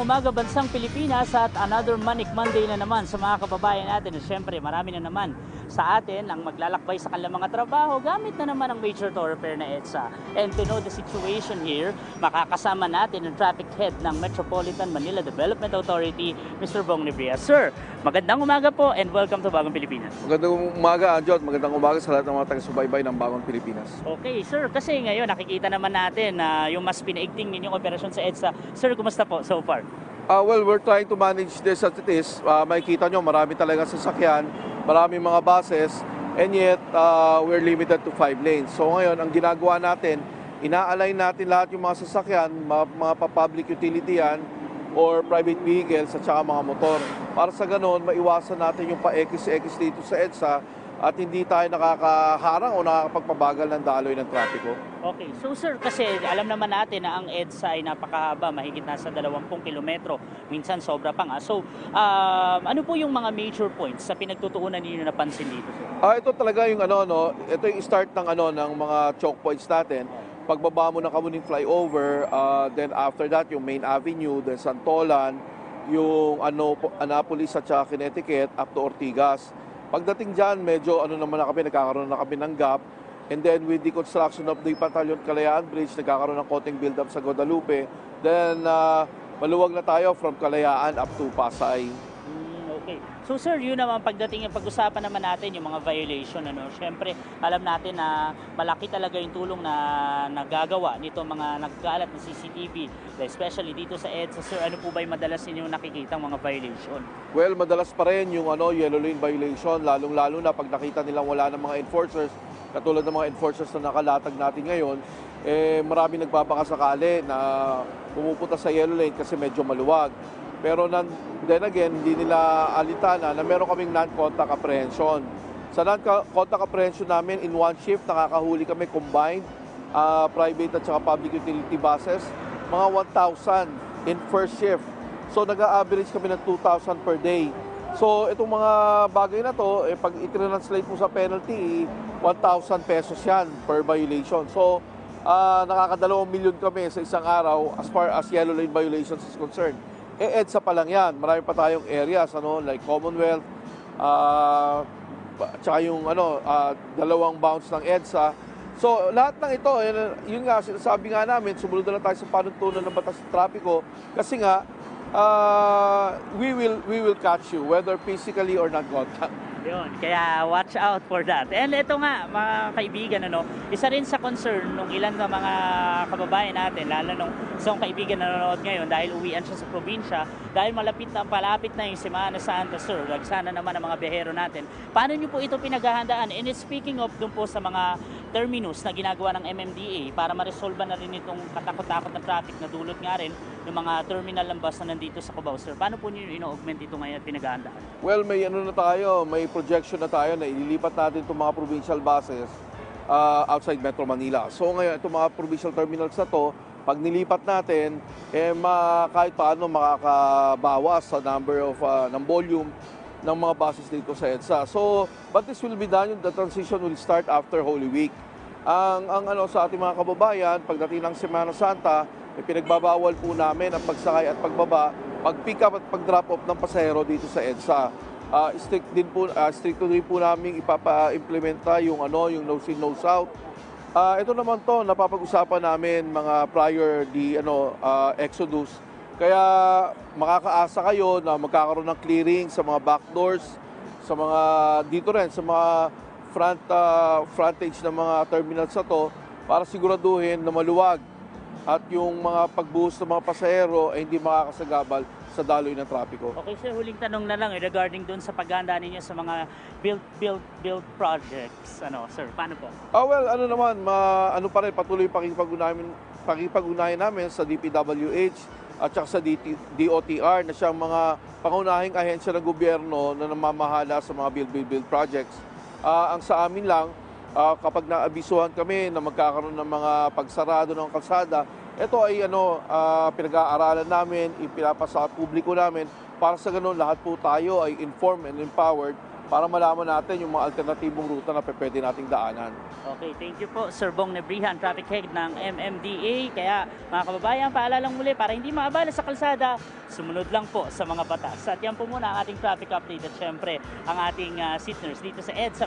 umaga bansang Pilipinas at another Manic Monday na naman sa mga kababayan natin. At syempre, marami na naman sa atin ang maglalakbay sa kanilang mga trabaho gamit na naman ang major thoroughfare na EDSA. And to know the situation here, makakasama natin ang traffic head ng Metropolitan Manila Development Authority, Mr. Bong Nebria. Sir, magandang umaga po and welcome to Bagong Pilipinas. Magandang umaga, Anjot. Magandang umaga sa lahat ng mga taga-subaybay ng Bagong Pilipinas. Okay, sir, kasi ngayon nakikita naman natin na yung mas pinaigting ninyong operasyon sa EDSA. Sir, kumusta po so far? Uh, well, we're trying to manage this as it is. Uh, makikita nyo, marami talaga sasakyan, marami mga buses, and yet uh, we're limited to five lanes. So ngayon, ang ginagawa natin, ina-align natin lahat yung mga sasakyan, mga, mga pa-public utility yan, or private vehicles at saka mga motor. Para sa ganon, maiwasan natin yung pa-X-X dito sa EDSA at hindi tayo nakakaharang o nakakapagpabagal ng daloy ng trapiko. Okay, so sir, kasi alam naman natin na ang EDSA ay napakahaba, mahigit nasa 20 kilometro, minsan sobra pa nga. So, um, ano po yung mga major points sa pinagtutuunan ninyo napansin dito, sir? Ah, ito talaga yung ano no, ito yung start ng ano ng mga choke points natin. Pagbaba mo ng Kamuning flyover, ah, then after that yung main avenue, then Santolan, yung ano po- Annapolis at saka Connecticut up to Ortigas. Pagdating diyan, medyo ano naman na kami nagkakaroon na kami ng gap. And then with the construction of the Batalyon Kalayaan Bridge, nagkakaroon ng konting build up sa Guadalupe. Then ah, maluwag na tayo from Kalayaan up to Pasay. Okay. So sir, yun naman pagdating yung pag-usapan naman natin yung mga violation ano. Syempre, alam natin na malaki talaga yung tulong na nagagawa nito mga nagkalat ng CCTV, especially dito sa EDSA. Sir, ano po ba yung madalas ninyong nakikita mga violation? Well, madalas pa rin yung ano, yellow lane violation, lalong-lalo na pag nakita nilang wala ng mga enforcers, katulad ng mga enforcers na nakalatag natin ngayon, eh marami nagpapakasakali na pumupunta sa yellow lane kasi medyo maluwag. Pero nan, then again, hindi nila alitana na meron kaming non-contact apprehension. Sa non-contact apprehension namin, in one shift, nakakahuli kami combined, ah, private at saka public utility buses, mga 1,000 in first shift. So nag-average kami ng 2,000 per day. So itong mga bagay na to, eh, pag i-translate mo sa penalty, 1,000 pesos yan per violation. So ah, nakakadalawang milyon kami sa isang araw as far as yellow lane violations is concerned. Eh, EDSA pa lang yan. Marami pa tayong areas, ano, like Commonwealth, ah, tsaka yung ano, ah, dalawang bounce ng EDSA. So, lahat ng ito, yun, yun nga, sinasabi nga namin, sumunod na lang tayo sa panuntunan ng batas ng trapiko kasi nga, ah, we will we will catch you whether physically or not. Yun, kaya watch out for that. And ito nga, mga kaibigan, ano, isa rin sa concern ng ilan na mga kababayan natin, lalo nung isang kaibigan na nanonood ngayon dahil uwian siya sa probinsya, dahil malapit na, palapit na yung Semana Santa, sir, sana naman ang mga biyahero natin. Paano nyo po ito pinaghahandaan? And speaking of dun po sa mga terminus na ginagawa ng MMDA para ma-resolve na rin itong katakot-takot na traffic na dulot nga rin ng mga terminal ng na nandito sa Cubao, sir. Paano po nyo ino-augment ito ngayon at pinaghahandaan? Well, may ano na tayo, may projection na tayo na ililipat natin itong mga provincial buses ah, outside Metro Manila. So ngayon, itong mga provincial terminals na to, pag nilipat natin, eh, ma, kahit paano makakabawas sa number of, ah, ng volume ng mga buses dito sa EDSA. So, but this will be done, the transition will start after Holy Week. Ang, ang ano sa ating mga kababayan, pagdating ng Semana Santa, eh, pinagbabawal po namin ang pagsakay at pagbaba, pag-pick up at pag-drop off ng pasahero dito sa EDSA. Ah, strict din po, ah, stricto din po namin ipapa-implementa yung ano, yung no sin no south. Ah, ito naman to napapag-usapan namin mga prior di ano ah, Exodus. Kaya makakaasa kayo na magkakaroon ng clearing sa mga back doors, sa mga dito rin sa mga front ah, frontage ng mga terminals na to para siguraduhin na maluwag at yung mga pagbuhos ng mga pasahero ay hindi makakasagabal sa daloy ng trapiko. Okay sir, huling tanong na lang eh, regarding doon sa paghahanda ninyo sa mga build, build, build projects. Ano, sir, paano po? Ah well, ano naman, ma, ano pa rin, patuloy pakipag-unayan, pakipag-unayan namin sa DPWH at saka sa DT, DOTR na siyang mga pangunahing ahensya ng gobyerno na namamahala sa mga build, build, build projects. Ah, ang sa amin lang, ah, kapag naabisuhan kami na magkakaroon ng mga pagsarado ng kalsada, ito ay ano, ah, pinag-aaralan namin, ipinapasa publiko namin para sa ganun lahat po tayo ay informed and empowered para malaman natin yung mga alternatibong ruta na pwede nating daanan. Okay, thank you po Sir Bong Nebrihan, Traffic Head ng MMDA. Kaya mga kababayan, paalalang muli para hindi maabala sa kalsada, sumunod lang po sa mga batas. At yan po muna ang ating traffic update at syempre ang ating uh, seat nurse dito sa EDSA